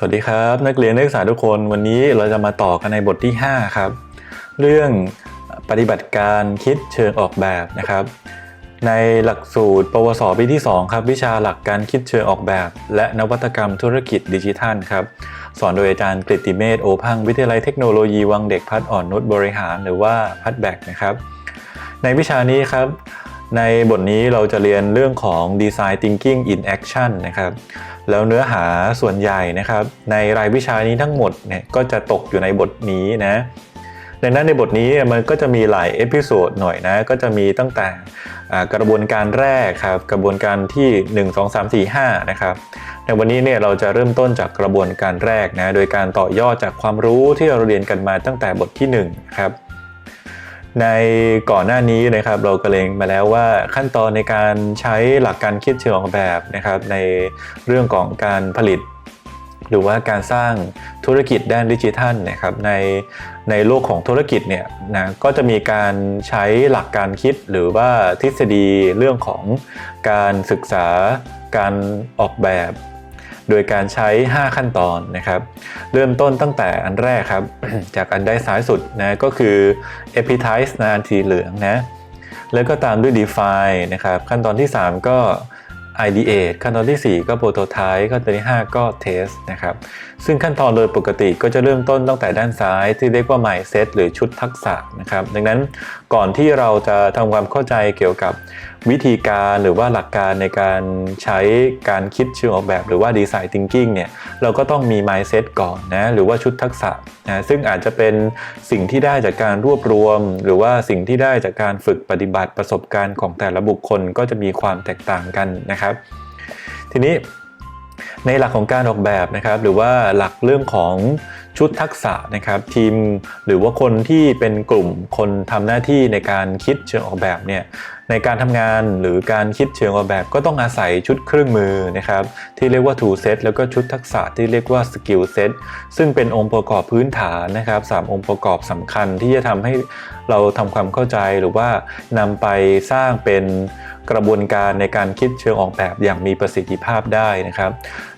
สวัสดีครับ นักเรียนนักศึกษาทุกคนวันนี้เราจะมาต่อกันในบทที่ 5 ครับ เรื่องปฏิบัติการคิดเชิงออกแบบนะครับ ในหลักสูตร ปวสปีที่ 2 ครับ วิชาหลักการคิดเชิงออกแบบ และนวัตกรรมธุรกิจดิจิทัลครับ สอนโดยอาจารย์กฤติเมธโอพังวิทยาลัยเทคโนโลยีวังเด็กพัฒอ่อนนุชบริหารหรือว่าพัฒแบกนะครับ ในวิชานี้ครับ ในบทนี้เราจะเรียนเรื่องของ Design Thinking in Action นะครับ แล้วเนื้อหาส่วนใหญ่นะครับ ในรายวิชานี้ทั้งหมดเนี่ยก็จะตกอยู่ในบทนี้นะดังนั้นในบทนี้มันก็จะมีหลายเอพิโซดหน่อยนะ ก็จะมีตั้งแต่กระบวนการแรกครับ กระบวนการที่ 1 2 3 4 5 นะครับ ในวันนี้เนี่ยเราจะเริ่มต้นจากกระบวนการแรกนะ โดยการต่อยอดจากความรู้ที่เราเรียนกันมาตั้งแต่บทที่1ครับ ในก่อนหน้านี้นะครับเราก็เลงมาแล้วว่าขั้นตอนในการใช้หลักการคิดเชิงออกแบบนะครับในเรื่องของการผลิต หรือว่าการสร้างธุรกิจด้านดิจิทัลนะครับในในโลกของธุรกิจเนี่ยนะก็จะมีการใช้หลักการคิดหรือว่าทฤษฎีเรื่องของการศึกษาการออกแบบ โดยการใช้ 5 ขั้นตอนนะครับ เริ่มต้นตั้งแต่อันแรกครับ จากอันได้ซ้ายสุดนะก็คือ epitize นะอันสีเหลืองนะ แล้วก็ตามด้วย define นะครับ ขั้นตอนที่ 3 ก็ ideate ขั้นตอนทีสี่4 ก็ prototype ขั้นตอนที่ 5 ก็ test นะครับซึ่งขั้นตอนโดยปกติก็จะเริ่มต้นตั้งแต่ด้านซ้ายที่เรียกว่า mindset หรือชุดทักษะนะครับ ดังนั้นก่อนที่เราจะทำความเข้าใจเกี่ยวกับวิธีการหรือว่าหลักการในการใช้การคิดเชิงออกแบบ หรือว่า design thinking เนี่ยเราก็ต้องมี mindset ก่อนนะหรือว่าชุดทักษะนะซึ่งอาจจะเป็นสิ่งที่ได้จากการรวบรวม หรือว่าสิ่งที่ได้จากการฝึกปฏิบัติประสบการณ์ของแต่ละบุคคลก็จะมีความแตกต่างกันนะครับ ทีนี้ ในหลักของการออกแบบนะครับ หรือว่าหลักเรื่องของชุดทักษะนะครับทีมหรือว่าคนที่เป็นกลุ่มคนทำหน้าที่ในการคิดเชิงออกแบบเนี่ยในการทำงานหรือการคิดเชิงออกแบบ ก็ต้องอาศัยชุดเครื่องมือนะครับที่เรียกว่า tool set แล้วก็ชุดทักษะที่เรียกว่า skill set ซึ่งเป็นองค์ประกอบพื้นฐานนะครับสามองค์ประกอบสำคัญที่จะทำให้เราทำความเข้าใจหรือว่านำไปสร้างเป็นกระบวนการในการคิดเชิงออกแบบอย่างมีประสิทธิภาพได้นะครับ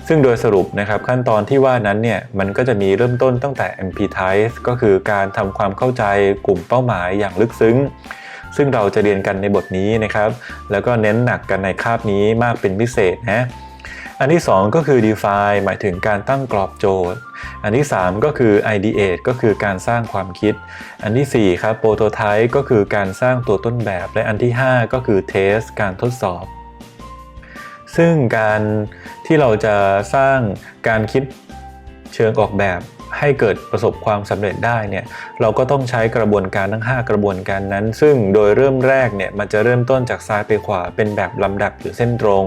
ซึ่งโดยสรุปนะครับขั้นตอนที่ว่านั้นเนี่ยมันก็จะมีเริ่มต้นตั้งแต่ empathize ก็คือการทำความเข้าใจกลุ่มเป้าหมายอย่างลึกซึ้ง ซึ่งเราจะเรียนกันในบทนี้นะครับ แล้วก็เน้นหนักกันในคาบนี้มากเป็นพิเศษนะอันที่ 2 ก็คือ define หมายถึงการตั้งกรอบโจทย์ อันที่ 3 ก็คือ ideate ก็คือการสร้างความคิด อันทีสี่4 ครับ prototype ก็คือการสร้างตัวต้นแบบ และอันที่ 5 ก็คือ test การทดสอบ ซึ่งการที่เราจะสร้างการคิดเชิงออกแบบให้เกิดประสบความสำเร็จได้เนี่ยเราก็ต้องใช้กระบวนการทั้ง 5 กระบวนการนั้น ซึ่งโดยเริ่มแรกเนี่ยมันจะเริ่มต้นจากซ้ายไปขวาเป็นแบบลำดับหรือเส้นตรง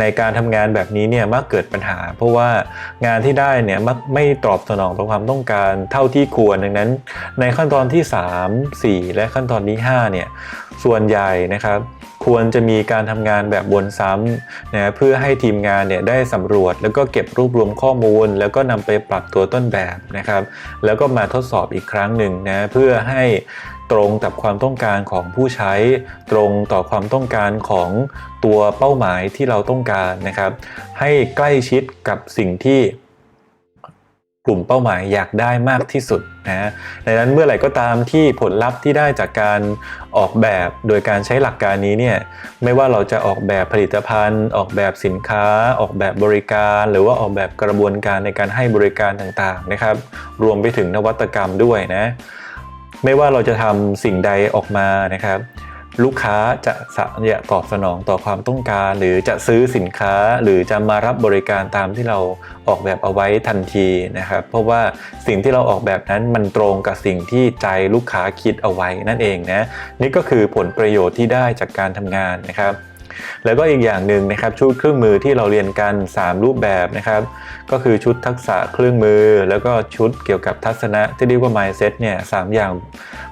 ในการทำงานแบบนี้เนี่ยมักเกิดปัญหา เพราะว่างานที่ได้เนี่ยมักไม่ตอบสนองต่อความต้องการเท่าที่ควรดังนั้น ในขั้นตอนที่ 3 4 และขั้นตอนที่5เนี่ยส่วนใหญ่นะครับ ควรจะมีการทำงานแบบวนซ้ำนะเพื่อให้ทีมงานเนี่ยได้สำรวจ แล้วก็เก็บรวบรวมข้อมูล แล้วก็นำไปปรับตัวต้นแบบนะครับ แล้วก็มาทดสอบอีกครั้งหนึ่งนะเพื่อให้ตรงกับความต้องการของผู้ใช้ ตรงต่อความต้องการของตัวเป้าหมายที่เราต้องการนะครับ ให้ใกล้ชิดกับสิ่งที่ กลุ่มเป้าหมายอยากได้มากที่สุดนะดังนั้นเมื่อไหร่ก็ตามที่ผลลัพธ์ที่ได้จากการออกแบบโดยการใช้หลักการนี้เนี่ยไม่ว่าเราจะออกแบบผลิตภัณฑ์ ออกแบบสินค้า ออกแบบบริการ หรือว่าออกแบบกระบวนการในการให้บริการต่างๆนะครับ รวมไปถึงนวัตกรรมด้วยนะ ไม่ว่าเราจะทำสิ่งใดออกมานะครับ ลูกค้าจะสะตอบสนองต่อความต้องการ หรือจะซื้อสินค้าหรือจะมารับบริการตามที่เราออกแบบเอาไว้ทันทีนะครับ เพราะว่าสิ่งที่เราออกแบบนั้นมันตรงกับสิ่งที่ใจลูกค้าคิดเอาไว้นั่นเองนะนี่ก็คือผลประโยชน์ที่ได้จากการทำงานนะครับ แล้วก็อีกอย่างหนึ่งนะครับชุดเครื่องมือที่เราเรียนกัน 3 รูปแบบนะครับก็คือชุดทักษะเครื่องมือ แล้วก็ชุดเกี่ยวกับทัศนะที่เรียกว่า mindset เนี่ยสามอย่าง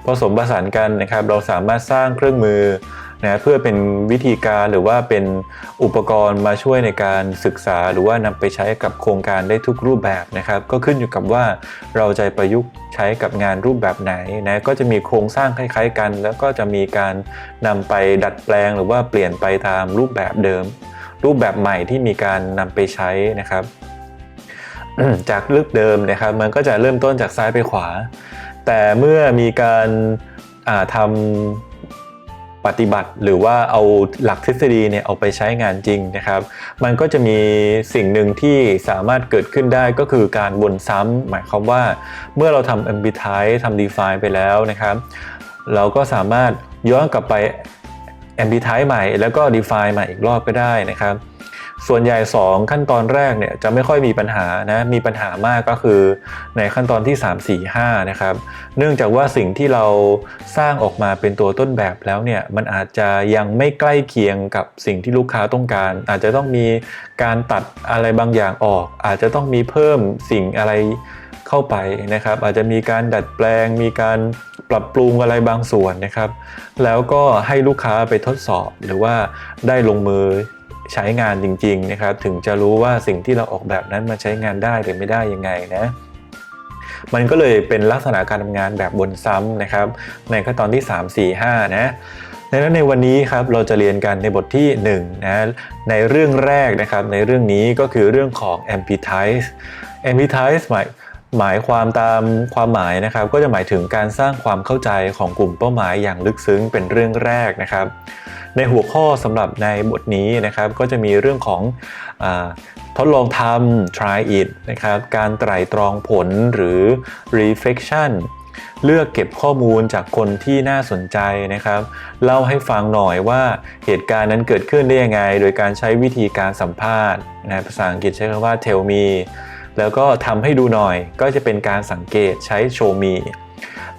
ผสมผสานกันนะครับเราสามารถสร้างเครื่องมือ นะเพื่อเป็นวิธีการหรือว่าเป็นอุปกรณ์มาช่วยในการศึกษา หรือว่านำไปใช้กับโครงการได้ทุกรูปแบบนะครับ ก็ขึ้นอยู่กับว่าเราจะประยุกต์ใช้กับงานรูปแบบไหนนะก็จะมีโครงสร้างคล้าย ๆ กัน แล้วก็จะมีการนำไปดัดแปลง หรือว่าเปลี่ยนไปตามรูปแบบเดิม รูปแบบใหม่ที่มีการนำไปใช้นะครับจากลึกเดิมนะครับมันก็จะเริ่มต้นจากซ้ายไปขวา แต่เมื่อมีการาทำ ปฏิบัติหรือว่าเอาหลักทฤษฎีเนี่ยเอาไปใช้งานจริงนะครับ มันก็จะมีสิ่งหนึ่งที่สามารถเกิดขึ้นได้ก็คือการวนซ้ำหมายความว่า เมื่อเราทำ ambitize ทำ define ไปแล้วนะครับ เราก็สามารถย้อนกลับไป ambitize ใหม่ แล้วก็ define ใหม่อีกรอบก็ได้นะครับ ส่วนใหญ่ 2 ขั้นตอนแรกเนี่ยจะไม่ค่อยมีปัญหานะมีปัญหามากก็คือในขั้นตอนที่ 3 4 5นะครับเนื่องจากว่าสิ่งที่เราสร้างออกมาเป็นตัวต้นแบบแล้วเนี่ยมันอาจจะยังไม่ใกล้เคียงกับสิ่งที่ลูกค้าต้องการ อาจจะต้องมีการตัดอะไรบางอย่างออก อาจจะต้องมีเพิ่มสิ่งอะไรเข้าไปนะครับ อาจจะมีการดัดแปลง มีการปรับปรุงอะไรบางส่วนนะครับ แล้วก็ให้ลูกค้าไปทดสอบหรือว่าได้ลงมือ ใช้งานจริงๆนะครับถึงจะรู้ว่าสิ่งที่เราออกแบบนั้นมาใช้งานได้หรือไม่ได้ยังไงนะมันก็เลยเป็นลักษณะการทำงานแบบบนซ้ำนะครับ ในขั้นตอนที่ 3 4 5 นะดังนั้นในวันนี้ครับเราจะเรียนกันในบทที่1นะในเรื่องแรกนะครับในเรื่องนี้ก็คือเรื่องของ empathize empathize หมายหมายความตามความหมายนะครับ ก็จะหมายถึงการสร้างความเข้าใจของกลุ่มเป้าหมายอย่างลึกซึ้งเป็นเรื่องแรกนะครับ ในหัวข้อสำหรับในบทนี้นะครับก็จะมีเรื่องของอทดลองทำ try it นะครับการไตร่ตรองผลหรือ reflection เลือกเก็บข้อมูลจากคนที่น่าสนใจนะครับ เล่าให้ฟังหน่อยว่าเหตุการณ์นั้นเกิดขึ้นได้ยังไง โดยการใช้วิธีการสัมภาษณ์นะภาษาอังกฤษใช้คำว่า tell me แล้วก็ทำให้ดูหน่อยก็จะเป็นการสังเกตใช้ show me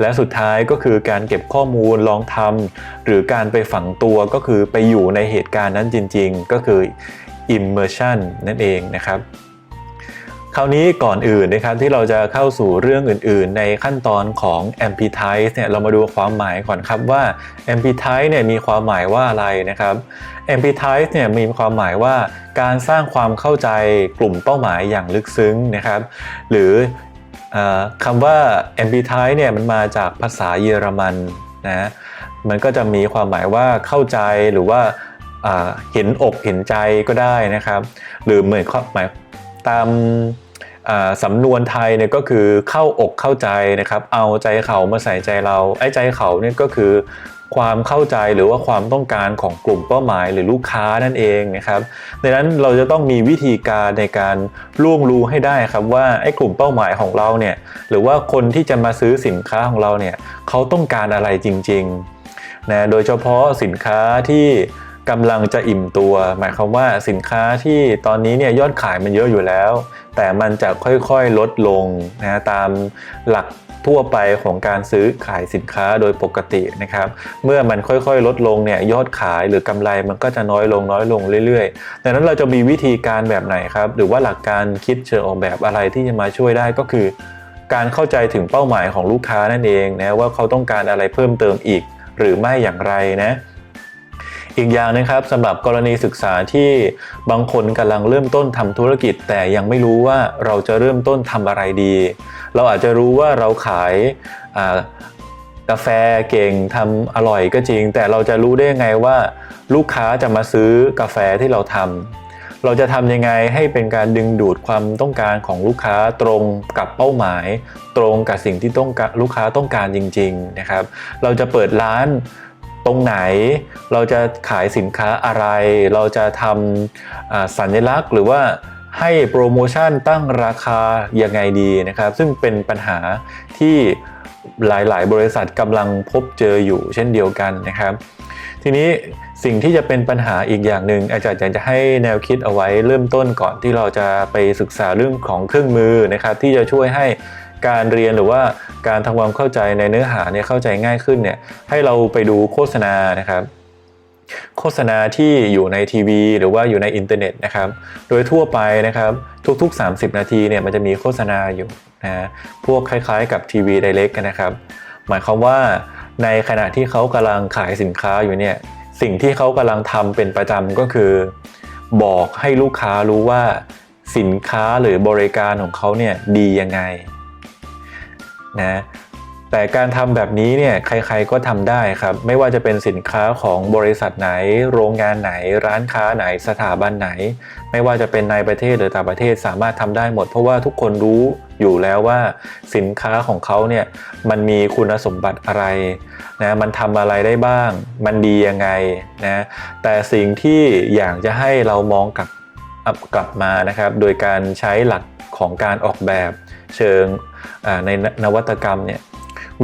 และสุดท้ายก็คือการเก็บข้อมูลลองทำหรือการไปฝังตัวก็คือไปอยู่ในเหตุการณ์นั้นจริง ๆ ก็คือ immersion นั่นเองนะครับคราวนี้ก่อนอื่นนะครับที่เราจะเข้าสู่เรื่องอื่น ๆ ในขั้นตอนของ empathize เนี่ยเรามาดูความหมายก่อนครับว่า empathize เนี่ยมีความหมายว่าอะไรนะครับ empathize เนี่ยมีความหมายว่าการสร้างความเข้าใจกลุ่มเป้าหมายอย่างลึกซึ้งนะครับ หรือ คำว่า empathize เนี่ยมันมาจากภาษาเยอรมันนะมันก็จะมีความหมายว่าเข้าใจหรือว่าเห็นอกเห็นใจก็ได้นะครับ หรือเหมือนหมายตามสำนวนไทยเนี่ยก็คือเข้าอกเข้าใจนะครับ เอาใจเขามาใส่ใจเราไอ้ใจเขาเนี่ยก็คือ ความเข้าใจหรือว่าความต้องการของกลุ่มเป้าหมายหรือลูกค้านั่นเองนะครับดังนั้นเราจะต้องมีวิธีการในการล่วงรู้ให้ได้ครับว่าไอ้กลุ่มเป้าหมายของเราเนี่ยหรือว่าคนที่จะมาซื้อสินค้าของเราเนี่ยเขาต้องการอะไรจริงๆนะโดยเฉพาะสินค้าที่กำลังจะอิ่มตัว หมายความว่าสินค้าที่ตอนนี้เนี่ยยอดขายมันเยอะอยู่แล้ว แต่มันจะค่อยๆลดลงนะตามหลัก ทั่วไปของการซื้อขายสินค้าโดยปกตินะครับ เมื่อมันค่อยๆ ลดลงเนี่ยยอดขายหรือกำไรมันก็จะน้อยลงน้อยลงเรื่อยๆดังนั้นเราจะมีวิธีการแบบไหนครับ หรือว่าหลักการคิดเชิงออกแบบอะไรที่จะมาช่วยได้ก็คือ การเข้าใจถึงเป้าหมายของลูกค้านั่นเองนะว่าเขาต้องการอะไรเพิ่มเติมอีก หรือไม่อย่างไรนะอีกอย่างนะครับสำหรับกรณีศึกษาที่บางคนกำลังเริ่มต้นทำธุรกิจ แต่ยังไม่รู้ว่าเราจะเริ่มต้นทำอะไรดี เราอาจจะรู้ว่าเราขายกาแฟเก่งทำอร่อยก็จริง แต่เราจะรู้ได้ยังไงว่าลูกค้าจะมาซื้อกาแฟที่เราทำเราจะทำยังไงให้เป็นการดึงดูดความต้องการของลูกค้าตรงกับเป้าหมาย ตรงกับสิ่งที่ต้องลูกค้าต้องการจริง ๆนะครับ เราจะเปิดร้านตรงไหนเราจะขายสินค้าอะไร เราจะทำสัญลักษณ์หรือว่า ให้โปรโมชั่นตั้งราคายังไงดีนะครับ ซึ่งเป็นปัญหาที่หลายๆ บริษัทกำลังพบเจออยู่เช่นเดียวกันนะครับ ทีนี้สิ่งที่จะเป็นปัญหาอีกอย่างหนึ่งอาจารย์อยากจะให้แนวคิดเอาไว้เริ่มต้นก่อนที่เราจะไปศึกษาเรื่องของเครื่องมือนะครับ ที่จะช่วยให้การเรียนหรือว่าการทำความเข้าใจในเนื้อหาเนี่ยเข้าใจง่ายขึ้นเนี่ยให้เราไปดูโฆษณานะครับ โฆษณาที่อยู่ในทีวี หรือว่าอยู่ในอินเทอร์เน็ตนะครับ โดยทั่วไปนะครับทุก ๆ 30 นาทีเนี่ยมันจะมีโฆษณาอยู่นะพวกคล้ายๆ กับทีวีไดเรกนะครับหมายความว่าในขณะที่เขากำลังขายสินค้าอยู่เนี่ยสิ่งที่เขากำลังทำเป็นประจำก็คือ บอกให้ลูกค้ารู้ว่าสินค้าหรือบริการของเขาเนี่ยดียังไงนะ แต่การทำแบบนี้เนี่ยใครๆก็ทำได้ครับ ไม่ว่าจะเป็นสินค้าของบริษัทไหน โรงงานไหน ร้านค้าไหน สถาบันไหน ไม่ว่าจะเป็นในประเทศหรือต่างประเทศสามารถทำได้หมด เพราะว่าทุกคนรู้อยู่แล้วว่าสินค้าของเขาเนี่ยมันมีคุณสมบัติอะไรนะมันทำอะไรได้บ้าง มันดียังไงนะแต่สิ่งที่อยากจะให้เรามองกลับกลับมานะครับ โดยการใช้หลักของการออกแบบเชิงในนวัตกรรมเนี่ย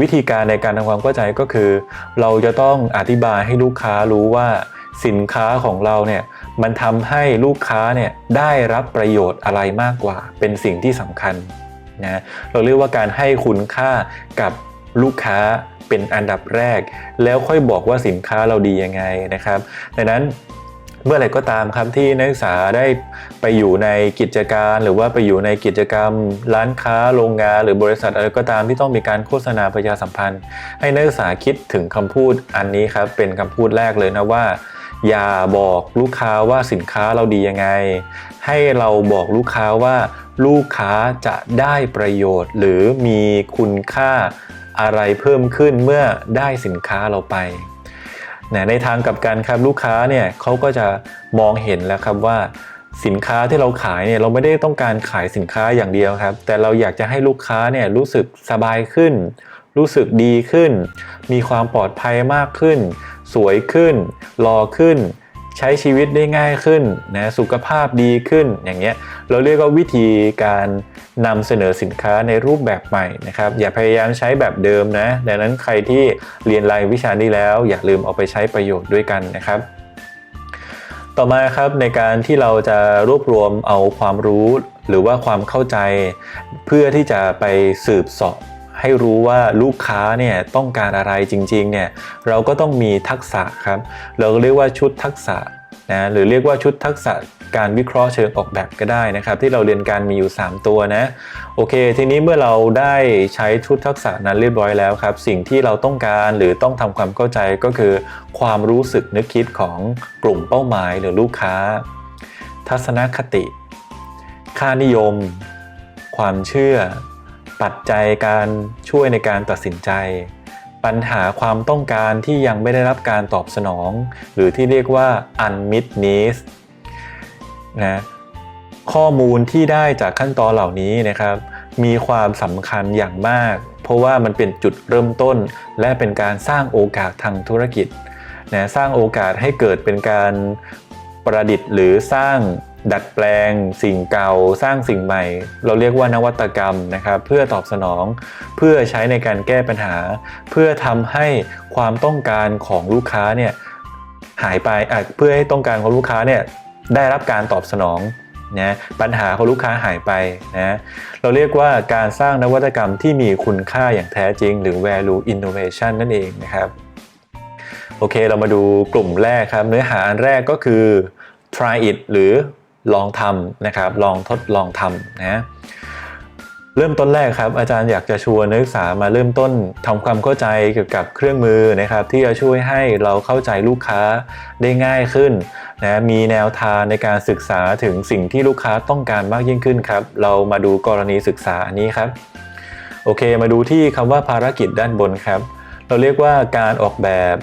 วิธีการในการทำความเข้าใจก็คือ เราจะต้องอธิบายให้ลูกค้ารู้ว่าสินค้าของเราเนี่ยมันทำให้ลูกค้าเนี่ยได้รับประโยชน์อะไรมากกว่า เป็นสิ่งที่สำคัญนะเราเรียกว่าการให้คุณค่ากับลูกค้าเป็นอันดับแรก แล้วค่อยบอกว่าสินค้าเราดียังไงนะครับดังนั้น เมื่อไหร่ก็ตามครับที่นักศึกษาได้ไปอยู่ในกิจการ หรือว่าไปอยู่ในกิจกรรม ร้านค้าโรงงาน หรือบริษัทอะไรก็ตามที่ต้องมีการโฆษณาประชาสัมพันธ์ ให้นักศึกษาคิดถึงคำพูดอันนี้ครับเป็นคำพูดแรกเลยนะว่า อย่าบอกลูกค้าว่าสินค้าเราดียังไง ให้เราบอกลูกค้าว่าลูกค้าจะได้ประโยชน์ หรือมีคุณค่าอะไรเพิ่มขึ้นเมื่อได้สินค้าเราไป นะในทางกับการครับลูกค้าเนี่ยเขาก็จะมองเห็นแล้วครับว่าสินค้าที่เราขายเนี่ยเราไม่ได้ต้องการขายสินค้าอย่างเดียวครับ แต่เราอยากจะให้ลูกค้าเนี่ยรู้สึกสบายขึ้น รู้สึกดีขึ้น มีความปลอดภัยมากขึ้น สวยขึ้นรอขึ้น ใช้ชีวิตได้ง่ายขึ้นนะสุขภาพดีขึ้นอย่างเงี้ยเราเรียกว่าวิธีการนำเสนอสินค้าในรูปแบบใหม่นะครับอย่าพยายามใช้แบบเดิมนะดังนั้นใครที่เรียนรายวิชานี้แล้ว อย่าลืมเอาไปใช้ประโยชน์ด้วยกันนะครับต่อมาครับในการที่เราจะรวบรวมเอาความรู้หรือว่าความเข้าใจ เพื่อที่จะไปสืบสอบ ให้รู้ว่าลูกค้าเนี่ยต้องการอะไรจริงๆเนี่ยเราก็ต้องมีทักษะครับ เราเรียกว่าชุดทักษะนะหรือเรียกว่าชุดทักษะการวิเคราะห์เชิงออกแบบก็ได้นะครับ ที่เราเรียนการมีอยู่ 3 ตัวนะโอเค ทีนี้เมื่อเราได้ใช้ชุดทักษะนั้นเรียบร้อยแล้วครับ สิ่งที่เราต้องการหรือต้องทำความเข้าใจก็คือ ความรู้สึกนึกคิดของกลุ่มเป้าหมายหรือลูกค้า ทัศนคติ ค่านิยม ความเชื่อ ปัจจัยการช่วยในการตัดสินใจ ปัญหาความต้องการที่ยังไม่ได้รับการตอบสนอง หรือที่เรียกว่า unmet needs นะข้อมูลที่ได้จากขั้นตอนเหล่านี้นะครับ มีความสำคัญอย่างมาก เพราะว่ามันเป็นจุดเริ่มต้น และเป็นการสร้างโอกาสทางธุรกิจนะสร้างโอกาสให้เกิดเป็นการประดิษฐ์หรือสร้าง ดัดแปลง สิ่งเก่าสร้างสิ่งใหม่ เราเรียกว่านวัตกรรมนะครับเพื่อตอบสนอง เพื่อใช้ในการแก้ปัญหา เพื่อทำให้ความต้องการของลูกค้าเนี่ยหายไปเพื่อให้ต้องการของลูกค้าเนี่ยได้รับการตอบสนองนะปัญหาของลูกค้าหายไปนะเราเรียกว่าการสร้างนวัตกรรมที่มีคุณค่าอย่างแท้จริง หรือ value innovation นั่นเองนะครับโอเค เรามาดูกลุ่มแรกครับ เนื้อหาอันแรกก็คือ try it หรือ ลองทำนะครับ ลองทดลองทำนะเริ่มต้นแรกครับอาจารย์อยากจะชวนนักศึกษามาเริ่มต้นทำความเข้าใจเกี่ยวกับเครื่องมือนะครับ ที่จะช่วยให้เราเข้าใจลูกค้าได้ง่ายขึ้นนะมีแนวทางในการศึกษาถึงสิ่งที่ลูกค้าต้องการมากยิ่งขึ้นครับ เรามาดูกรณีศึกษาอันนี้ครับ โอเค มาดูที่คำว่าภารกิจด้านบนครับ เราเรียกว่าการออกแบบ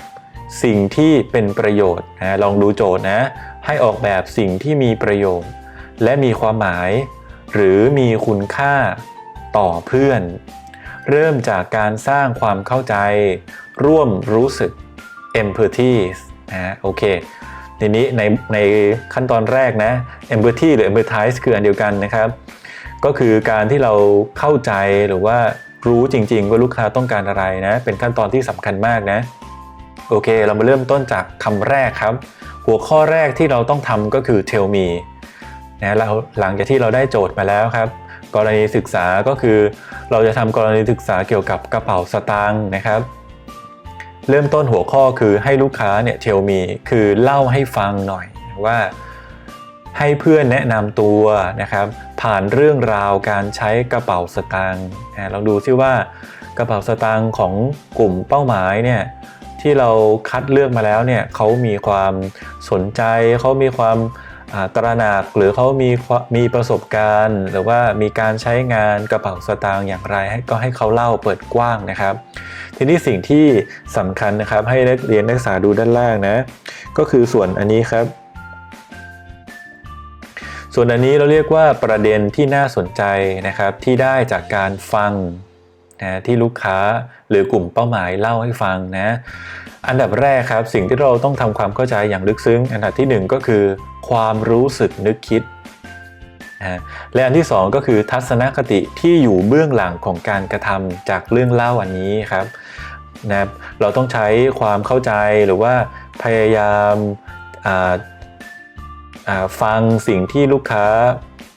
สิ่งที่เป็นประโยชน์นะลองดูโจทย์นะ ให้ออกแบบสิ่งที่มีประโยชน์ และมีความหมาย หรือมีคุณค่าต่อเพื่อน เริ่มจากการสร้างความเข้าใจ ร่วมรู้สึก empathy นะโอเคทีนี้ในในขั้นตอนแรกนะ empathy หรือ empathize คืออันเดียวกันนะครับ ก็คือการที่เราเข้าใจหรือว่ารู้จริงๆว่าลูกค้าต้องการอะไรนะ เป็นขั้นตอนที่สำคัญมากนะ โอเค เรามาเริ่มต้นจากคำแรกครับ หัวข้อแรกที่เราต้องทำก็คือ tell me นะเราหลังจากที่เราได้โจทย์มาแล้วครับ กรณีศึกษาก็คือ เราจะทำกรณีศึกษาเกี่ยวกับกระเป๋าสตางค์นะครับ เริ่มต้นหัวข้อคือให้ลูกค้าเนี่ย tell me คือเล่าให้ฟังหน่อยว่าให้เพื่อนแนะนำตัวนะครับ ผ่านเรื่องราวการใช้กระเป๋าสตางค์เราดูซิว่ากระเป๋าสตางค์ของกลุ่มเป้าหมายเนี่ย ที่เราคัดเลือกมาแล้วเนี่ยเขามีความสนใจ เขามีความอ่าตระหนักหรือเขามีมีประสบการณ์ หรือว่ามีการใช้งานกระเป๋าสตางค์อย่างไรให้ก็ให้เขาเล่าเปิดกว้างนะครับ ทีนี้สิ่งที่สำคัญนะครับให้นักเรียนนักศึกษาดูด้านล่างนะ ก็คือส่วนอันนี้ครับ ส่วนอันนี้เราเรียกว่าประเด็นที่น่าสนใจนะครับที่ได้จากการฟัง นะที่ลูกค้าหรือกลุ่มเป้าหมายเล่าให้ฟังนะ อันดับแรกครับสิ่งที่เราต้องทำความเข้าใจอย่างลึกซึ้ง อันดับที่หนึ่งก็คือ ความรู้สึกนึกคิดนะและอันที่สองก็คือทัศนคติที่อยู่เบื้องหลังของการกระทำจากเรื่องเล่าอันนี้ครับนะเราต้องใช้ความเข้าใจหรือว่าพยายามฟังสิ่งที่ลูกค้า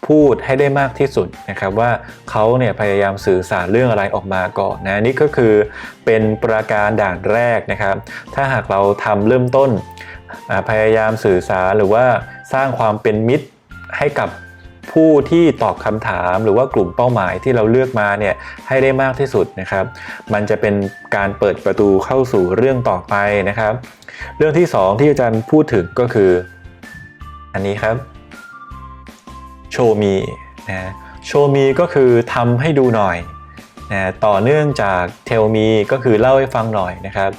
พูดให้ได้มากที่สุดนะครับว่าเขาเนี่ยพยายามสื่อสารเรื่องอะไรออกมาก่อนนะนี่ก็คือเป็นประการด่านแรกนะครับ ถ้าหากเราทำเริ่มต้นพยายามสื่อสารหรือว่าสร้างความเป็นมิตรให้กับผู้ที่ตอบคำถามหรือว่ากลุ่มเป้าหมายที่เราเลือกมาเนี่ยให้ได้มากที่สุดนะครับ มันจะเป็นการเปิดประตูเข้าสู่เรื่องต่อไปนะครับ เรื่องที่สองที่อาจารย์พูดถึงก็คือ อันนี้ครับ โชมีนะโชมีก็คือทำให้ดูหน่อยนะต่อเนื่องจากเทลมีก็คือเล่าให้ฟังหน่อยนะครับ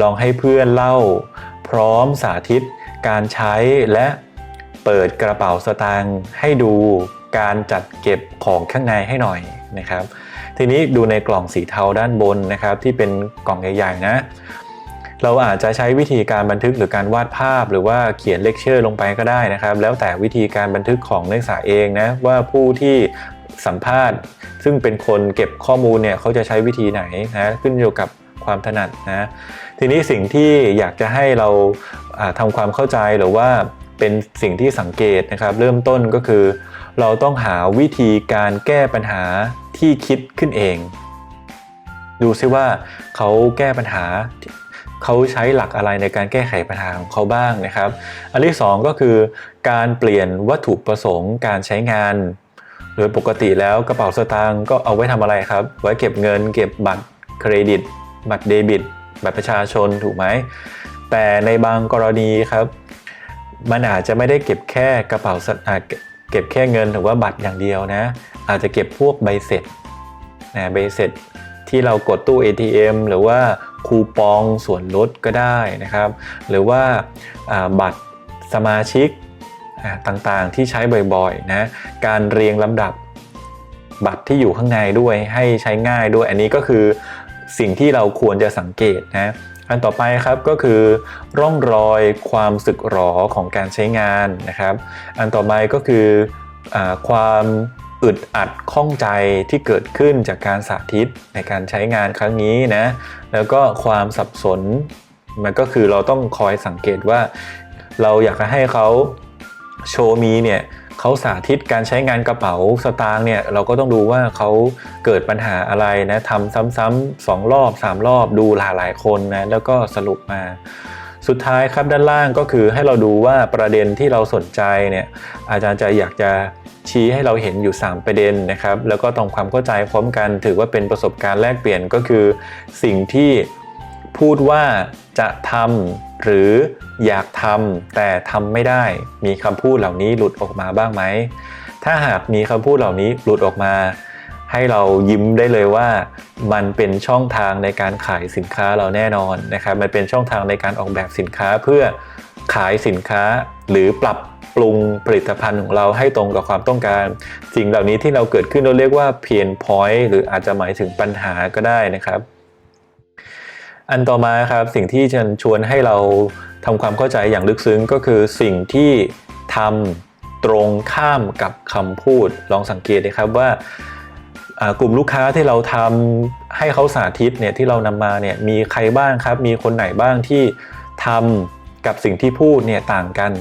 ลองให้เพื่อนเล่าพร้อมสาธิตการใช้และเปิดกระเป๋าสตางค์ให้ดูการจัดเก็บของข้างในให้หน่อยนะครับ ทีนี้ดูในกล่องสีเทาด้านบนนะครับ ที่เป็นกล่องใหญ่ๆนะ เราอาจจะใช้วิธีการบันทึกหรือการวาดภาพ หรือว่าเขียนเลคเชอร์ลงไปก็ได้นะครับ แล้วแต่วิธีการบันทึกของนักศึกษาเองนะว่าผู้ที่สัมภาษณ์ ซึ่งเป็นคนเก็บข้อมูลเนี่ยเขาจะใช้วิธีไหนนะขึ้นอยู่กับความถนัดนะทีนี้สิ่งที่อยากจะให้เราาทำความเข้าใจหรือว่าเป็นสิ่งที่สังเกตนะครับ เริ่มต้นก็คือ เราต้องหาวิธีการแก้ปัญหาที่คิดขึ้นเอง ดูซิว่าเขาแก้ปัญหา เขาใช้หลักอะไรในการแก้ไขปัญหาของเขาบ้างนะครับ อันที่ 2 ก็คือการเปลี่ยนวัตถุประสงค์การใช้งาน โดยปกติแล้วกระเป๋าสตางค์ก็เอาไว้ทำอะไรครับ ไว้เก็บเงิน เก็บบัตรเครดิต บัตรเดบิต บัตรประชาชนถูกไหม แต่ในบางกรณีครับ มันอาจจะไม่ได้เก็บแค่กระเป๋าสตาเก็บเก็บแค่เงินหรือว่าบัตรอย่างเดียวนะ อาจจะเก็บพวกใบเสร็จนะใบเสร็จที่เรากดตู้ ATM หรือว่า คูปองส่วนลดก็ได้นะครับ หรือว่าบัตรสมาชิกต่างๆที่ใช้บ่อยๆนะการเรียงลำดับบัตรที่อยู่ข้างในด้วยให้ใช้ง่ายด้วยอันนี้ก็คือสิ่งที่เราควรจะสังเกตนะอันต่อไปครับก็คือ ร่องรอยความสึกหรอของการใช้งานนะครับ อันต่อไปก็คืออความ อึดอัดข้องใจที่เกิดขึ้นจากการสาธิตในการใช้งานครั้งนี้นะ แล้วก็ความสับสน มันก็คือเราต้องคอยสังเกตว่า เราอยากจะให้เขาโชว์มีเนี่ยเขาสาธิตการใช้งานกระเป๋าสตางค์เนี่ยเราก็ต้องดูว่าเขาเกิดปัญหาอะไรนะทำซ้ำๆสองรอบสามรอบดูหลายๆคนนะแล้วก็สรุปมา สุดท้ายครับด้านล่างก็คือให้เราดูว่าประเด็นที่เราสนใจเนี่ยอาจารย์จะอยากจะ ชี้ให้เราเห็นอยู่ 3 ประเด็นนะครับแล้วก็ต้องความเข้าใจพร้อมกัน ถือว่าเป็นประสบการณ์แลกเปลี่ยนก็คือ สิ่งที่พูดว่าจะทำหรืออยากทำแต่ทำไม่ได้มีคำพูดเหล่านี้หลุดออกมาบ้างไหมถ้าหากมีคำพูดเหล่านี้หลุดออกมา ให้เรายิ้มได้เลยว่า มันเป็นช่องทางในการขายสินค้าเราแน่นอนนะครับมันเป็นช่องทางในการออกแบบสินค้าเพื่อขายสินค้าหรือปรับ ปรุงผลิตภัณฑ์ของเราให้ตรงกับความต้องการ สิ่งเหล่านี้ที่เราเกิดขึ้นเราเรียกว่า pain point หรืออาจจะหมายถึงปัญหาก็ได้นะครับ อันต่อมาครับสิ่งที่ฉันชวนให้เราทำความเข้าใจอย่างลึกซึ้งก็คือสิ่งที่ทำตรงข้ามกับคำพูดลองสังเกตนะครับว่าอ่ากลุ่มลูกค้าที่เราทำให้เขาสาธิตเนี่ยที่เรานำมาเนี่ยมีใครบ้างครับ มีคนไหนบ้างที่ทำกับสิ่งที่พูดเนี่ยต่างกัน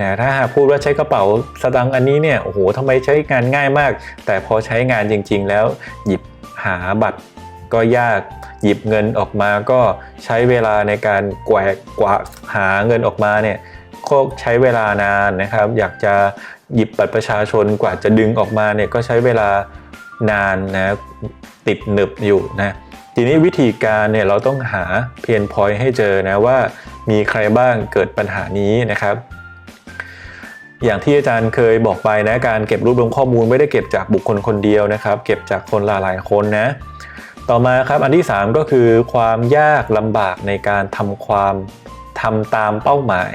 นะถ้าพูดว่าใช้กระเป๋าสตางค์อันนี้เนี่ยโอ้โหทำไมใช้งานง่ายมาก แต่พอใช้งานจริง ๆ แล้วหยิบหาบัตรก็ยากหยิบเงินออกมาก็ใช้เวลาในการแกวกกวาหาเงินออกมาเนี่ยก็ใช้เวลานานนะครับ อยากจะหยิบบัตรประชาชนกว่าจะดึงออกมาเนี่ยก็ใช้เวลานานนะติดหนึบอยู่นะทีนี้วิธีการเนี่ยเราต้องหาเพียนพอยให้เจอนะว่ามีใครบ้างเกิดปัญหานี้นะครับ อย่างที่อาจารย์เคยบอกไปนะการเก็บรวบรวมข้อมูลไม่ได้เก็บจากบุคคลคนเดียวนะครับ เก็บจากคนหลายๆคนนะ ต่อมาครับอันที่ 3 ก็คือความยากลำบากในการทำความทำตามเป้าหมาย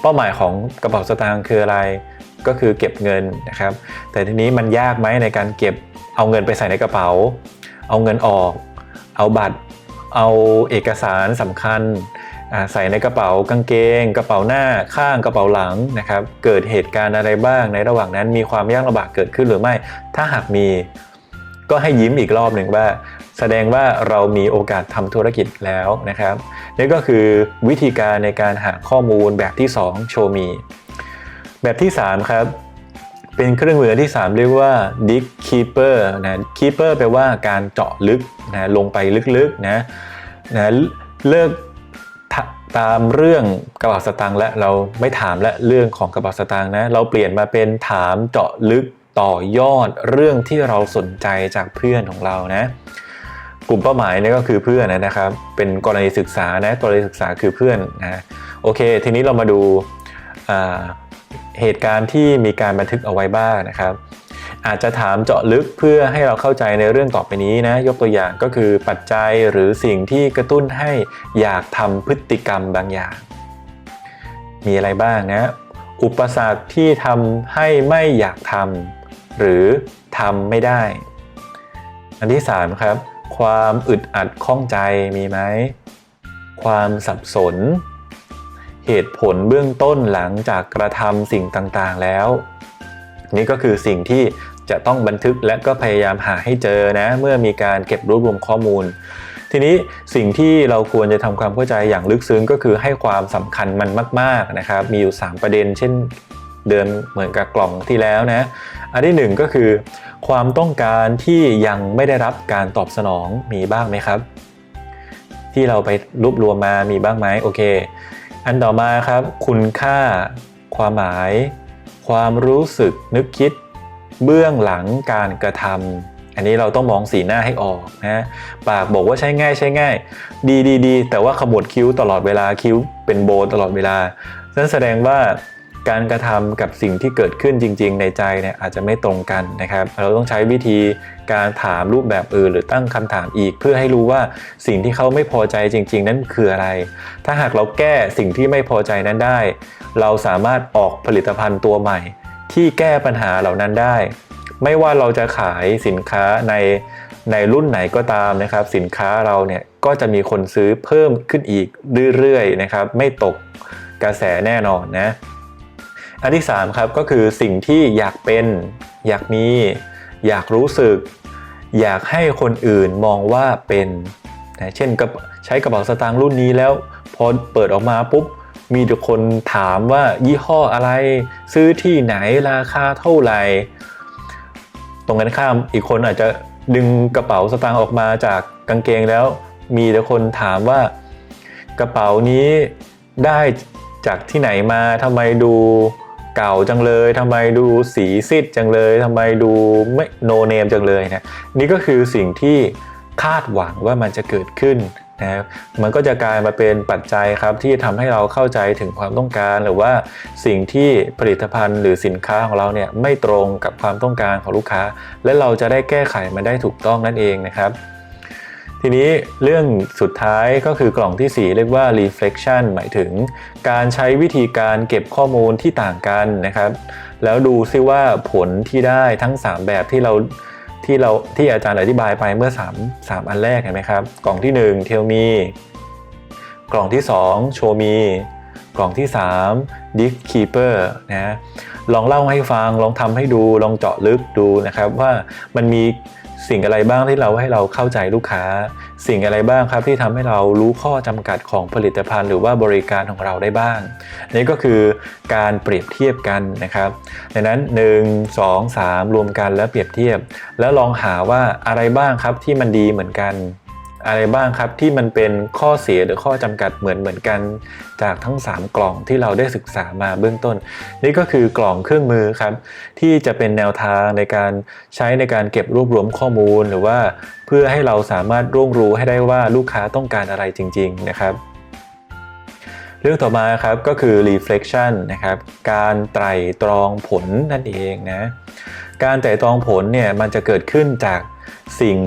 เป้าหมายของกระเป๋าสตางค์คืออะไรก็คือเก็บเงินนะครับ แต่ทีนี้มันยากไหมในการเก็บเอาเงินไปใส่ในกระเป๋า เอาเงินออก เอาบัตร เอาเอกสารสำคัญ ใส่ในกระเป๋ากางเกง กระเป๋าหน้าข้างกระเป๋าหลังนะครับเกิดเหตุการณ์อะไรบ้าง ในระหว่างนั้นมีความยากลำบากเกิดขึ้นหรือไม่ ถ้าหากมีก็ให้ยิ้มอีกรอบหนึ่งว่า แสดงว่าเรามีโอกาสทำธุรกิจแล้วนะครับนี่ก็คือวิธีการในการหาข้อมูลแบบที่ 2 โชว์มี แบบที่ 3 ครับ เป็นเครื่องมือที่ 3 เรียกว่า dig keeper นะ keeper แปลว่าการเจาะลึกนะลงไปลึกๆนะนะเลิก ตามเรื่องกระเป๋าสตางค์และเราไม่ถามและเรื่องของกระเป๋าสตางค์นะ เราเปลี่ยนมาเป็นถามเจาะลึกต่อยอดเรื่องที่เราสนใจจากเพื่อนของเรานะ กลุ่มเป้าหมายนี่ก็คือเพื่อนนะครับ เป็นกรณีศึกษานะกรณีศึกษาคือเพื่อนนะโอเค ทีนี้เรามาดูเหตุการณ์ที่มีการบันทึกเอาไว้บ้างนะครับ อาจจะถามเจาะลึกเพื่อให้เราเข้าใจในเรื่องต่อไปนี้นะ ยกตัวอย่างก็คือปัจจัยหรือสิ่งที่กระตุ้นให้อยากทำพฤติกรรมบางอย่าง มีอะไรบ้างนะ อุปสรรคที่ทำให้ไม่อยากทำหรือทำไม่ได้ อันที่ 3 ครับ ความอึดอัดข้องใจมีไหม ความสับสน เหตุผลเบื้องต้นหลังจากกระทำสิ่งต่างๆแล้วนี่ก็คือสิ่งที่ จะต้องบันทึกและก็พยายามหาให้เจอนะเมื่อมีการเก็บรวบรวมข้อมูล ทีนี้สิ่งที่เราควรจะทำความเข้าใจอย่างลึกซึ้งก็คือให้ความสำคัญมันมาก ๆนะครับ มีอยู่ 3 ประเด็น เช่นเดิมเหมือนกับกล่องที่แล้วนะ อันที่หนึ่งก็คือ ความต้องการที่ยังไม่ได้รับการตอบสนองมีบ้างไหมครับ ที่เราไปรวบรวมมามีบ้างไหมโอเค อันต่อมาครับ คุณค่า ความหมาย ความรู้สึกนึกคิด เบื้องหลังการกระทำอันนี้เราต้องมองสีหน้าให้ออกนะปากบอกว่าใช้ง่ายใช้ง่าย ดีดีดีแต่ว่าขมวดคิ้วตลอดเวลาคิ้วเป็นโบตลอดเวลานั่นแสดงว่าการกระทำกับสิ่งที่เกิดขึ้นจริง ๆ ในใจเนี่ยอาจจะไม่ตรงกันนะครับ เราต้องใช้วิธีการถามรูปแบบอื่นหรือตั้งคำถามอีก เพื่อให้รู้ว่าสิ่งที่เขาไม่พอใจจริง ๆ นั้นคืออะไร ถ้าหากเราแก้สิ่งที่ไม่พอใจนั้นได้ เราสามารถออกผลิตภัณฑ์ตัวใหม่ ที่แก้ปัญหาเหล่านั้นได้ ไม่ว่าเราจะขายสินค้าในในรุ่นไหนก็ตามนะครับ สินค้าเราเนี่ยก็จะมีคนซื้อเพิ่มขึ้นอีกเรื่อยๆนะครับ ไม่ตกกระแสแน่นอนนะอันที่3ครับก็คือสิ่งที่อยากเป็น อยากมี อยากรู้สึก อยากให้คนอื่นมองว่าเป็นนะเช่นกระใช้กระเป๋าสตางค์รุ่นนี้แล้ว พอเปิดออกมาปุ๊บ มีทุกคนถามว่ายี่ห้ออะไร ซื้อที่ไหนราคาเท่าไหร่ ตรงกันข้ามอีกคนอาจจะดึงกระเป๋าสตางค์ออกมาจากกางเกงแล้ว มีแต่คนถามว่ากระเป๋านี้ได้จากที่ไหนมาทำไมดูเก่าจังเลยทำไมดูสีซีดจังเลยทำไมดูไม่โนเนมจังเลยนะนี่ก็คือสิ่งที่คาดหวังว่ามันจะเกิดขึ้น นะครับมันก็จะกลายมาเป็นปัจจัยครับที่ทำให้เราเข้าใจถึงความต้องการหรือว่าสิ่งที่ผลิตภัณฑ์หรือสินค้าของเราเนี่ยไม่ตรงกับความต้องการของลูกค้า และเราจะได้แก้ไขมันได้ถูกต้องนั่นเองนะครับ ทีนี้เรื่องสุดท้ายก็คือกล่องที่ 4 เรียกว่า reflection หมายถึง การใช้วิธีการเก็บข้อมูลที่ต่างกันนะครับ แล้วดูซิว่าผลที่ได้ทั้ง 3 แบบที่เรา ที่เราที่อาจารย์อธิบายไปเมื่อ 3 3 อันแรกเห็นไหมครับ กล่องที่1 Tell me กล่องที่2 Show me กล่องที่3 Dig Keeper นะลองเล่าให้ฟัง ลองทำให้ดู ลองเจาะลึกดูนะครับว่ามันมี สิ่งอะไรบ้างที่เราให้เราเข้าใจลูกค้า สิ่งอะไรบ้างครับที่ทำให้เรารู้ข้อจำกัดของผลิตภัณฑ์ หรือว่าบริการของเราได้บ้าง นี่ก็คือการเปรียบเทียบกันนะครับดังนั้น 1 2 3 รวมกันแล้วเปรียบเทียบ แล้วลองหาว่าอะไรบ้างครับที่มันดีเหมือนกัน อะไรบ้างครับที่มันเป็นข้อเสียหรือข้อจำกัดเหมือนเหมือนกัน จากทั้ง 3 กล่องที่เราได้ศึกษามาเบื้องต้น นี่ก็คือกล่องเครื่องมือครับ ที่จะเป็นแนวทางในการใช้ในการเก็บรวบรวมข้อมูลหรือว่า เพื่อให้เราสามารถร่วงรู้ให้ได้ว่าลูกค้าต้องการอะไรจริง ๆ นะครับเรื่องต่อมาครับก็คือ reflection นะครับการไตรตรองผลนั่นเองนะการไตรตรองผลเนี่ยมันจะเกิดขึ้นจากสิ่ง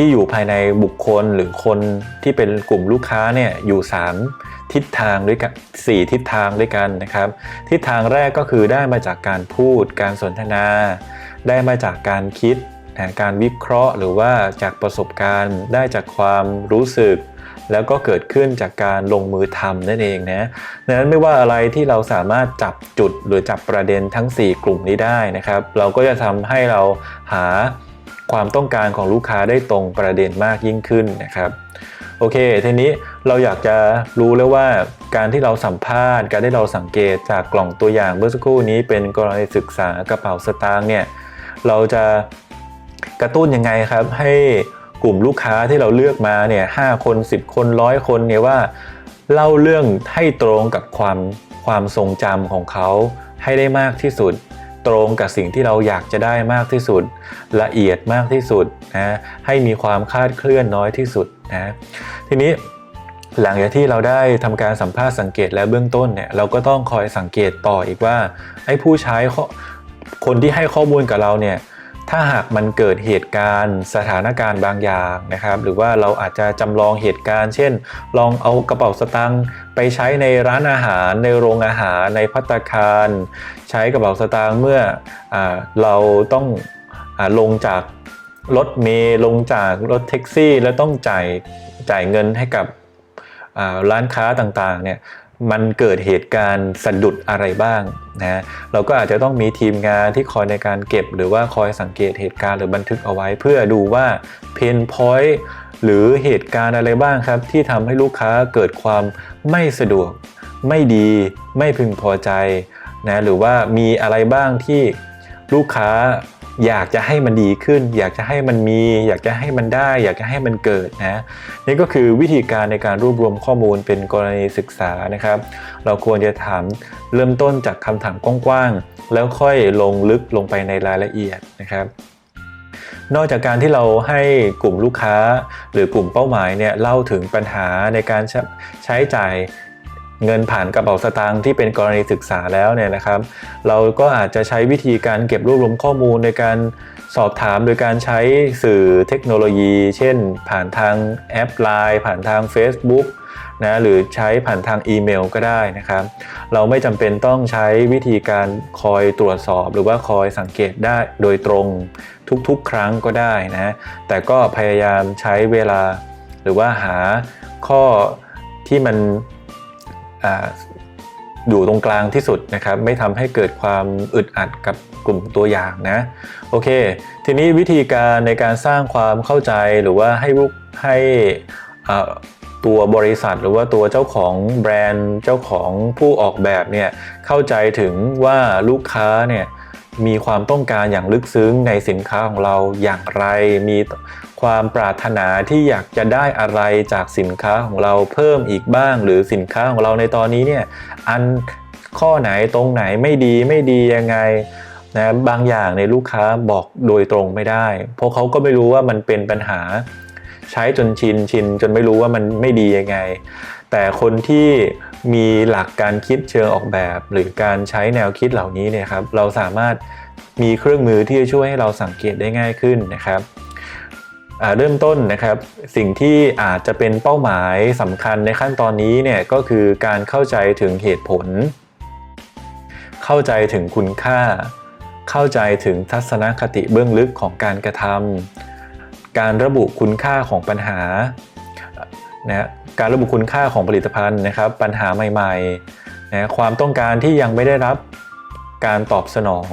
ที่อยู่ภายในบุคคลหรือคนที่เป็นกลุ่มลูกค้าเนี่ยอยู่ 3 ทิศทางด้วยกัน4ทิศทางด้วยกันนะครับ ทิศทางแรกก็คือได้มาจากการพูด การสนทนา ได้มาจากการคิดนะการวิเคราะห์ หรือว่าจากประสบการณ์ ได้จากความรู้สึก แล้วก็เกิดขึ้นจากการลงมือทำนั่นเองนะดังนั้นไม่ว่าอะไรที่เราสามารถจับจุดหรือจับประเด็นทั้ง 4 กลุ่มนี้ได้นะครับ เราก็จะทำให้เราหา ความต้องการของลูกค้าได้ตรงประเด็นมากยิ่งขึ้นนะครับโอเคทีนี้เราอยากจะรู้แล้วว่าการที่เราสัมภาษณ์ การที่เราสังเกตจากกล่องตัวอย่างเมื่อสักครู่นี้เป็นกรณีศึกษากระเป๋าสตางค์เนี่ยเราจะกระตุ้นยังไงครับ ให้กลุ่มลูกค้าที่เราเลือกมาเนี่ยห้าคน 10 คนร้อยคนเนี่ยว่าเล่าเรื่องให้ตรงกับความความทรงจำของเขาให้ได้มากที่สุด ตรงกับสิ่งที่เราอยากจะได้มากที่สุด ละเอียดมากที่สุดนะให้มีความคาดเคลื่อนน้อยที่สุดนะทีนี้หลังจากที่เราได้ทำการสัมภาษณ์สังเกตและเบื้องต้นเนี่ยเราก็ต้องคอยสังเกตต่ออีกว่าไอ้ผู้ใช้คนที่ให้ข้อมูลกับเราเนี่ย ถ้าหากมันเกิดเหตุการณ์สถานการณ์บางอย่างนะครับ หรือว่าเราอาจจะจำลองเหตุการณ์ เช่น ลองเอากระเป๋าสตางค์ไปใช้ในร้านอาหาร ในโรงอาหารในพัตคาร ใช้กระเป๋าสตางค์เมื่ออเราต้องอลงจากรถเมล์ลงจากรถแท็กซี่ แล้วต้องจ่ายจ่ายเงินให้กับร้านค้าต่างๆเนี่ย มันเกิดเหตุการณ์สะดุดอะไรบ้างนะเราก็อาจจะต้องมีทีมงานที่คอยในการเก็บ หรือว่าคอยสังเกตเหตุการณ์หรือบันทึกเอาไว้ เพื่อดูว่าเพนพอยต์หรือเหตุการณ์อะไรบ้างครับ ที่ทำให้ลูกค้าเกิดความไม่สะดวก ไม่ดี ไม่พึงพอใจนะหรือว่ามีอะไรบ้างที่ลูกค้า อยากจะให้มันดีขึ้น อยากจะให้มันมี อยากจะให้มันได้ อยากจะให้มันเกิดนะนี่ก็คือวิธีการในการรวบรวมข้อมูลเป็นกรณีศึกษานะครับ เราควรจะถามเริ่มต้นจากคำถามกว้างๆแล้วค่อยลงลึกลงไปในรายละเอียดนะครับนอกจากการที่เราให้กลุ่มลูกค้าหรือกลุ่มเป้าหมายเนี่ยเล่าถึงปัญหาในการใช้ใชจ่าย เงินผ่านกระเป๋าสตางค์ที่เป็นกรณีศึกษาแล้วเนี่ยนะครับ เราก็อาจจะใช้วิธีการเก็บรวบรวมข้อมูลในการสอบถามโดยการใช้สื่อเทคโนโลยี เช่น ผ่านทางแอป Line ผ่านทาง Facebook นะหรือใช้ผ่านทางอีเมลก็ได้นะครับ เราไม่จำเป็นต้องใช้วิธีการคอยตรวจสอบ หรือว่าคอยสังเกตได้โดยตรงทุกๆ ครั้งก็ได้นะแต่ก็พยายามใช้เวลา หรือว่าหาข้อที่มัน อยู่ตรงกลางที่สุดนะครับ ไม่ทำให้เกิดความอึดอัดกับกลุ่มตัวอย่างนะโอเค ทีนี้วิธีการในการสร้างความเข้าใจหรือว่าให้ให้ตัวบริษัทหรือว่าตัวเจ้าของแบรนด์เจ้าของผู้ออกแบบเนี่ยเข้าใจถึงว่าลูกค้าเนี่ยมีความต้องการอย่างลึกซึ้งในสินค้าของเราอย่างไร มี ความปรารถนาที่อยากจะได้อะไรจากสินค้าของเราเพิ่มอีกบ้าง หรือสินค้าของเราในตอนนี้เนี่ยอันข้อไหนตรงไหนไม่ดีไม่ดียังไงนะบางอย่างในลูกค้าบอกโดยตรงไม่ได้ เพราะเขาก็ไม่รู้ว่ามันเป็นปัญหา ใช้จนชินชินจนไม่รู้ว่ามันไม่ดียังไง แต่คนที่มีหลักการคิดเชิงออกแบบ หรือการใช้แนวคิดเหล่านี้เนี่ยครับเราสามารถมีเครื่องมือที่จะช่วยให้เราสังเกตได้ง่ายขึ้นนะครับ เริ่มต้นนะครับสิ่งที่อาจจะเป็นเป้าหมายสำคัญในขั้นตอนนี้เนี่ยก็คือการเข้าใจถึงเหตุผล เข้าใจถึงคุณค่า เข้าใจถึงทัศนคติเบื้องลึกของการกระทำการระบุคุณค่าของปัญหานะการระบุคุณค่าของผลิตภัณฑ์นะครับ ปัญหาใหม่ๆนะความต้องการที่ยังไม่ได้รับการตอบสนอง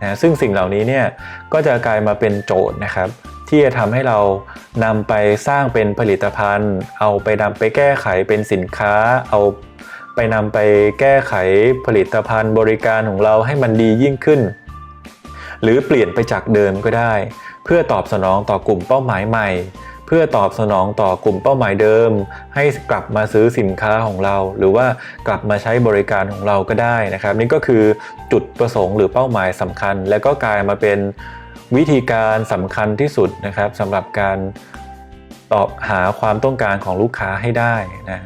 นะซึ่งสิ่งเหล่านี้เนี่ยก็จะกลายมาเป็นโจทย์นะครับ ที่จะทำให้เรานำไปสร้างเป็นผลิตภัณฑ์ เอาไปนำไปแก้ไขเป็นสินค้า เอาไปนำไปแก้ไขผลิตภัณฑ์บริการของเราให้มันดียิ่งขึ้น หรือเปลี่ยนไปจากเดิมก็ได้ เพื่อตอบสนองต่อกลุ่มเป้าหมายใหม่ เพื่อตอบสนองต่อกลุ่มเป้าหมายเดิม ให้กลับมาซื้อสินค้าของเรา หรือว่ากลับมาใช้บริการของเราก็ได้นะครับ นี่ก็คือจุดประสงค์หรือเป้าหมายสำคัญ และก็กลายมาเป็น วิธีการสำคัญที่สุดนะครับสำหรับการตอบหาความต้องการของลูกค้าให้ได้นะ